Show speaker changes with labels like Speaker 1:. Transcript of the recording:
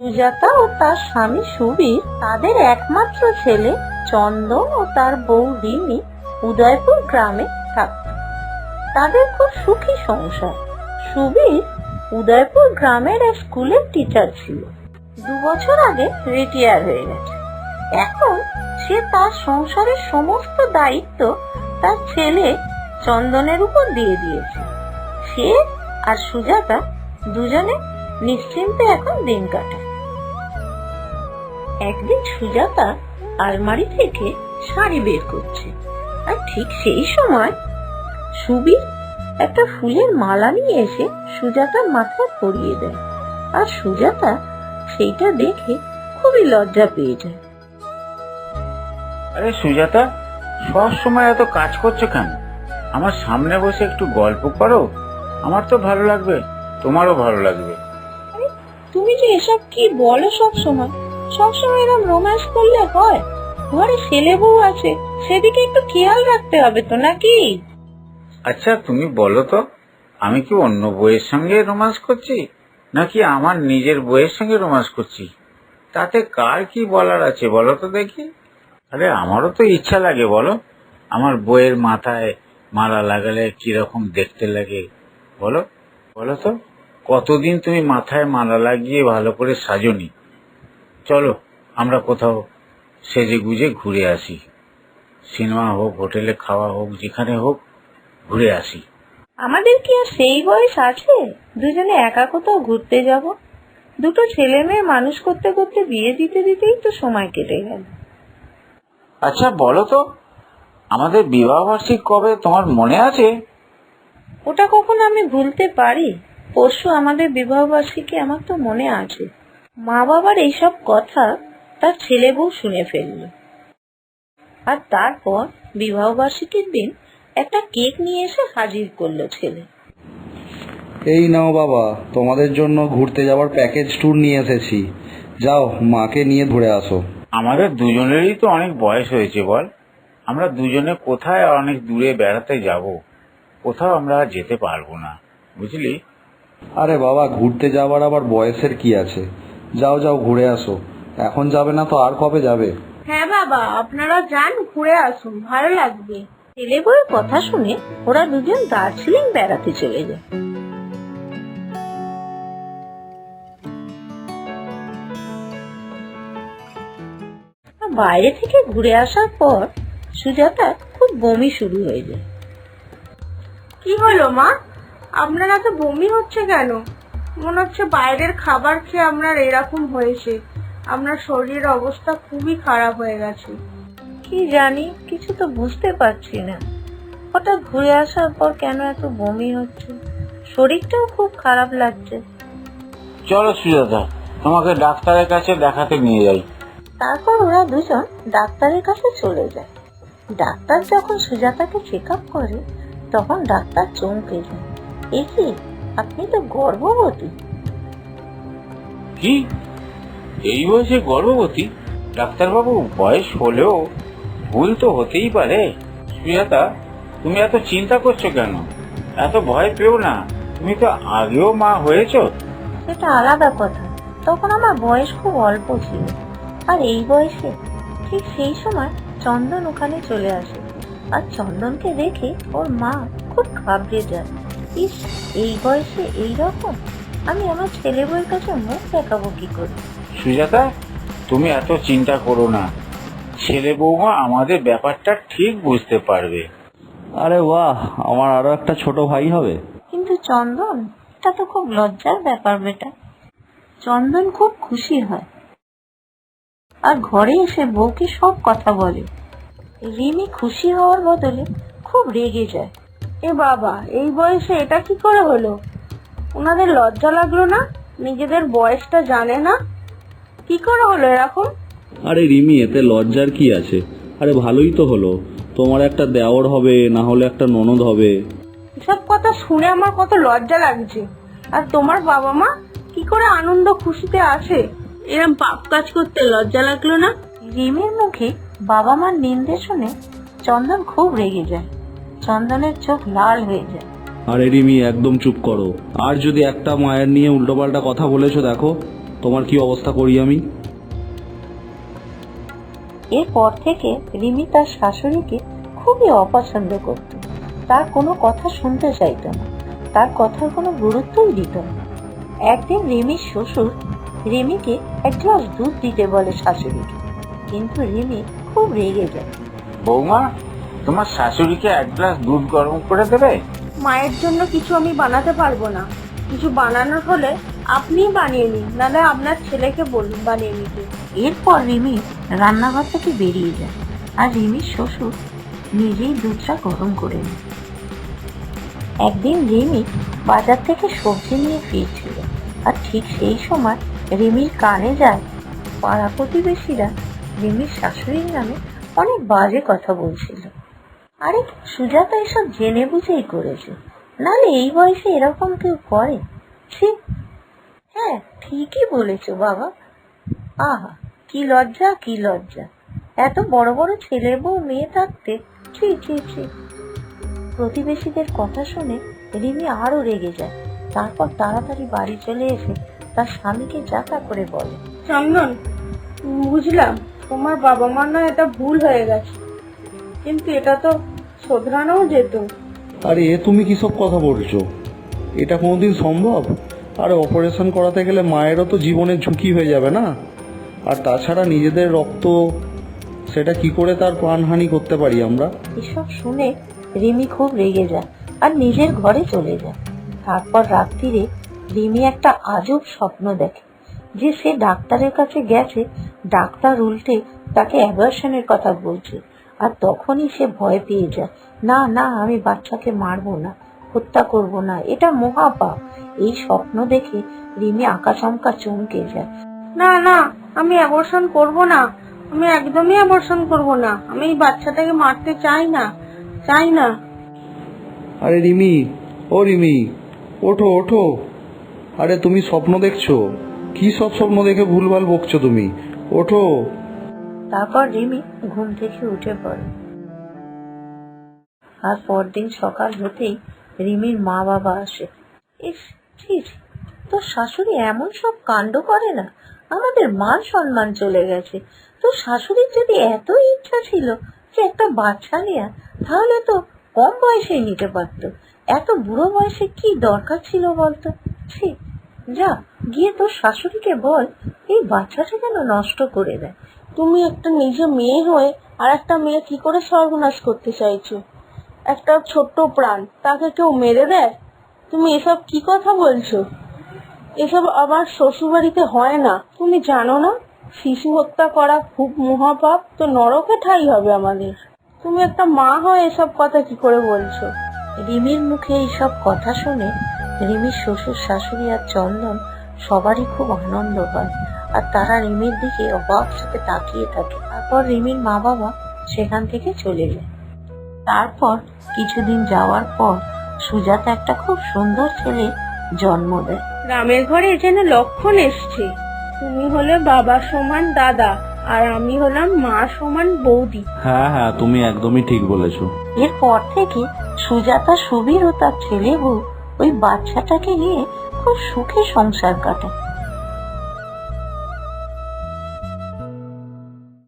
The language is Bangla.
Speaker 1: সুজাতা ও তার স্বামী সুবীর তাদের একমাত্র ছেলে চন্দন ও তার বউ রিমি উদয়পুর গ্রামে থাকত। তাদের খুব সুখী সংসার। সুবীর উদয়পুর গ্রামের এক স্কুলের টিচার ছিল। দু বছর আগে রিটায়ার হয়ে গেছে। এখন সে তার সংসারের সমস্ত দায়িত্ব তার ছেলে চন্দনের উপর দিয়ে দিয়েছে। সে আর সুজাতা দুজনে নিশ্চিন্তে এখন দিন কাটায় একদিন সুজাতা আলমারি থেকে শাড়ি বের করছে। আর ঠিক সেই সময় সুবীর একটা ফুলের মালা নিয়ে এসে সুজাতার মাথায় পরিয়ে দেয়। আর সুজাতা সেইটা দেখে খুবই লজ্জা পেয়ে যায়।
Speaker 2: আরে সুজাতা সব সময় এত কাজ করছ কেন? আমার সামনে বসে একটু গল্প করো। আমার তো ভালো লাগবে তোমারও ভালো লাগবে।
Speaker 1: তুমি যে এসব কি বলো সব সময়? সব সময় এরকম রোম্যান্স করলে হয়? ঘরে ছেলে বউ আছে, সেদিকে একটু খেয়াল রাখতে হবে তো নাকি?
Speaker 2: আচ্ছা তুমি বলো তো, আমি কি অন্য বইয়ের সঙ্গে রোমান্স করছি? নাকি আমার নিজের বইয়ের সঙ্গে রোমান্স করছি? তাতে কার কি বলার আছে বলো তো দেখি। আরে, আমারও তো ইচ্ছা লাগে বলো। আমার বইয়ের মাথায় মালা লাগালে কীরকম দেখতে লাগে, বলো। বলো তো, কতদিন তুমি মাথায় মালা লাগিয়ে ভালো করে সাজনি? চলো আমরা কোথাও সেজে গুজে ঘুরে আসি। সিনেমা হোক হোটেলে খাওয়া হোক যেখানে হোক ঘুরে আসি।
Speaker 1: আমাদের কি আর সেই বয়স আছে? দুজনে একা কোথাও ঘুরতে যাব? দুটো ছেলে মেয়ে মানুষ করতে করতে বিয়ে দিতে দিতেই তো সময় কেটে গেল।
Speaker 2: আচ্ছা বলো তো আমাদের বিবাহ বার্ষিক কবে তোমার মনে আছে?
Speaker 1: ওটা কখন আমি ভুলতে পারি। পরশু আমাদের বিবাহ বার্ষিকী আমার তো মনে আছে। মা বাবার এইসব কথা তার ছেলে বউ শুনে ফেলল। আর তারপর বিবাহ বার্ষিকীর দিন একটা কেক নিয়ে এসে হাজির করল ছেলে।
Speaker 3: এই নাও বাবা তোমাদের জন্য ঘুরতে যাওয়ার প্যাকেজ ট্যুর নিয়ে এসেছি। যাও মাকে নিয়ে ঘুরে আসো।
Speaker 2: আমাদের দুজনেরই তো অনেক বয়স হয়েছে বল। আমরা দুজনে কোথায় অনেক দূরে বেড়াতে যাব? কোথাও আমরা আর যেতে পারব না বুঝলি?
Speaker 3: আরে বাবা ঘুরতে যাওয়ার আবার বয়সের কি আছে? যাও যাও, ঘুরে আসো। এখন যাবে না তো, আর কবে যাবে?
Speaker 1: হ্যাঁ বাবা, আপনারা যান, ঘুরে আসুন, ভালো লাগবে। ছেলে বউয়ের কথা শুনে ওরা দুজন দার্জিলিং বেড়াতে চলে যায়। বাইরে থেকে ঘুরে আসার পর সুজাতা খুব বমি শুরু হয়ে যায়।
Speaker 4: কি হলো মা? আপনার এত বমি হচ্ছে কেন? মনে হচ্ছে বাইরের খাবার খেয়ে আপনার এরকম হয়েছে। আপনার শরীরের অবস্থা খুবই খারাপ হয়ে গেছে।
Speaker 1: কি জানি কিছু তো বুঝতে পারছি না। হঠাৎ ঘুরে আসার পর কেন এত বমি হচ্ছে? শরীরটাও খুব খারাপ লাগছে।
Speaker 2: চলো সুজাতা তোমাকে ডাক্তারের কাছে দেখাতে নিয়ে যাই।
Speaker 1: তারপর ওরা দুজন ডাক্তারের কাছে চলে যায়। ডাক্তার যখন সুজাতাকে চেক আপ করে তখন ডাক্তার চমকে যায়। এ কি? আপনি তো গর্ভবতী।
Speaker 2: কি? এই বয়সে গর্ভবতী? ডাক্তারবাবু বয়স হলেও ভুল তো হতেই পারে। সুজাতা তুমি এত চিন্তা করছ কেন? এত ভয় পেও না। তুমি তো আগেও মা হয়েছো।
Speaker 1: সেটা আলাদা কথা। তখন আমার বয়স খুব অল্প ছিল। আর এই বয়সে ঠিক সেই সময় চন্দন ওখানে চলে আসে। আর চন্দনকে দেখে ওর মা খুব ঘাবড়ে যায়। ইস এই বয়সে এই রকম? আমি আমার ছেলে বউয়ের কাছে মুখ দেখাবো কি করে?
Speaker 2: সুজাতা তুমি এত চিন্তা করো না। ছেলে বৌমা আমাদের ব্যাপারটা ঠিক বুঝতে পারবে।
Speaker 3: আরে বাহ আমার আরও একটা ছোট ভাই হবে।
Speaker 1: কিন্তু চন্দন এটা তো খুব লজ্জার ব্যাপার বেটা। চন্দন খুব খুশি হয়। আর ঘরে এসে বউকে সব কথা বলে। রিমি খুশি হওয়ার বদলে খুব রেগে যায়।
Speaker 4: এ বাবা এই বয়সে এটা কি করে হলো? ওনাদের লজ্জা লাগল না? নিজেদের বয়সটা জানে না? কি করে হলো এরকম?
Speaker 3: আরে রিমি এতে লজ্জার কি আছে? আরে ভালোই তো হলো। তোমার একটা দেওর হবে না হলে একটা ননদ হবে।
Speaker 4: এসব কথা শুনে আমার কত লজ্জা লাগছে। আর তোমার বাবা মা কি করে আনন্দ খুশিতে আছে এরম পাপ কাজ করতে লজ্জা লাগল না?
Speaker 1: রিমির মুখে বাবা মার নিন্দে শুনে চন্দন খুব রেগে যায়। চন্দনের চোখ লাল হয়ে যায়।
Speaker 3: আরে রিমি একদম চুপ করো। আর যদি একটা মায়ের নিয়ে উল্টোপাল্টা কথা বলেছ দেখো তোমার কি অবস্থা করি আমি?
Speaker 1: এরপর থেকে রিমি তার শাশুড়িকে খুবই অপছন্দ করত। তার কোনো কথা শুনতে চাইত না। তার কথার কোনো গুরুত্বই দিত না। একদিন রিমির শ্বশুর রিমিকে এক গ্লাস দুধ দিতে বলে শাশুড়িকে। কিন্তু রিমি খুব রেগে যায়।
Speaker 2: বৌমা তোমার শাশুড়িকে এক গ্লাস দুধ গরম করে দেবে?
Speaker 4: মায়ের জন্য কিছু আমি বানাতে পারব না। কিছু বানানোর হলে আপনিই বানিয়ে নিন নাহলে আপনার ছেলেকে বলুন বানিয়ে নিতে।
Speaker 1: এরপর রিমি রান্নাঘর থেকে বেরিয়ে যায়। আর রিমির শ্বশুর নিজেই দুধটা গরম করে নেয়। একদিন রিমি বাজার থেকে সবজি নিয়ে ফিরছিল। আর ঠিক সেই সময় রিমির কানে যায় পাড়া প্রতিবেশীরা রিমির শাশুড়ির নামে অনেক বাজে কথা বলছিল। আরে, সুজাতা এসব জেনে বুঝেই করেছে। নালে এই বয়সে এরকম কেউ করে? ছি। হ্যাঁ ঠিকই বলেছ বাবা। আহা, কি লজ্জা কি লজ্জা। এত বড় বড় ছেলে বউ, মেয়ে থাকতে। ছি ছি ছি। প্রতিবেশীদের কথা শুনে রিমি আরও রেগে যায়। তারপর তাড়াতাড়ি বাড়ি চলে এসে তার স্বামীকে যাতা করে বলে,
Speaker 4: চন্দন, বুঝলাম, তোমার বাবা মা না এটা ভুল হয়ে গেছে। কিন্তু এটা তো শোধরানোও যেত।
Speaker 3: আরে এ তুমি কি সব কথা বলছো? এটা কোনোদিন সম্ভব? আরে অপারেশন করাতে গেলে মায়েরও তো জীবনের ঝুঁকি হয়ে যাবে না? আর তাছাড়া নিজেদের রক্ত সেটা কি করে তার প্রাণহানি করতে পারি আমরা?
Speaker 1: এসব শুনে রিমি খুব রেগে যায় আর নিজের ঘরে চলে যায়। তারপর রাত্রিরে রিমি একটা আজব স্বপ্ন দেখে যে সে ডাক্তারের কাছে গেছে ডাক্তার উল্টে তাকে অ্যাবর্শনের কথা বলছে। আর তখনই সে ভয় পেয়ে যায়। না না, আমি বাচ্চাকে মারবো না, হত্যা করব না, এটা মহাপাপ এই স্বপ্ন দেখে রিমি আকাশমকা চমকে যায়।
Speaker 4: না না, আমি অ্যাবর্শন করব না, আমি একদমই অ্যাবর্শন করব না, আমি এই বাচ্চাটাকে মারতে চাই না চাই না।
Speaker 3: আরে রিমি, ও রিমি, ওঠো ওঠো। আরে তুমি স্বপ্ন দেখছ? কি সব স্বপ্ন দেখে ভুলভাল বকছো তুমি? ওঠো।
Speaker 1: তারপর রিমি ঘুম থেকে উঠে পড়ে। আর পরদিন সকাল হতেই রিমির মা বাবা আসে। ইস ছি, তোর শাশুড়ি এমন সব কাণ্ড করে না? আমাদের মান সম্মান চলে গেছে। তোর শাশুড়ির যদি এত ইচ্ছা ছিল যে একটা বাচ্চা নেয়া তাহলে তো কম বয়সেই নিতে পারতো। এত বুড়ো বয়সে কি দরকার ছিল বলতো? ছি যা গিয়ে তোর শাশুড়িকে বল এই বাচ্চাটা যেন নষ্ট করে দেয়।
Speaker 4: তুমি একটা নিজে মেয়ে হয়ে আর একটা মেয়ে কি করে সর্বনাশ করতে চাইছো? একটা ছোট্ট প্রাণ, তাকে কেউ মেরে দেয়? তুমি এসব কি কথা বলছো? এসব আবার শ্বশুরবাড়িতে হয় না, তুমি জানো না? শিশু হত্যা করা খুব মহাপাপ, তো নরকে ঠাই হবে আমাদের। তুমি একটা মা হয়ে এসব কথা কি করে বলছো?
Speaker 1: রিমির মুখে এইসব কথা শুনে রিমির শ্বশুর, শাশুড়ি আর চন্দন সবারই খুব আনন্দ হয় আর তারা রিমির দিকে অবাক সাথে তাকিয়ে থাকে। তারপর রিমির মা বাবা সেখান থেকে চলে যায়। তারপর কিছুদিন যাওয়ার পর সুজাতা একটা খুব সুন্দর ছেলে জন্ম দেয়।
Speaker 4: রামের ঘরে যেন লক্ষণ এসছে। তুমি হলে বাবা সমান দাদা আর আমি হলাম মা সমান বৌদি।
Speaker 3: হ্যাঁ হ্যাঁ তুমি একদমই ঠিক বলেছ।
Speaker 1: এরপর থেকে সুজাতা সুবীর ও তার ছেলে বউ ওই বাচ্চাটাকে নিয়ে খুব সুখে সংসার কাটায়।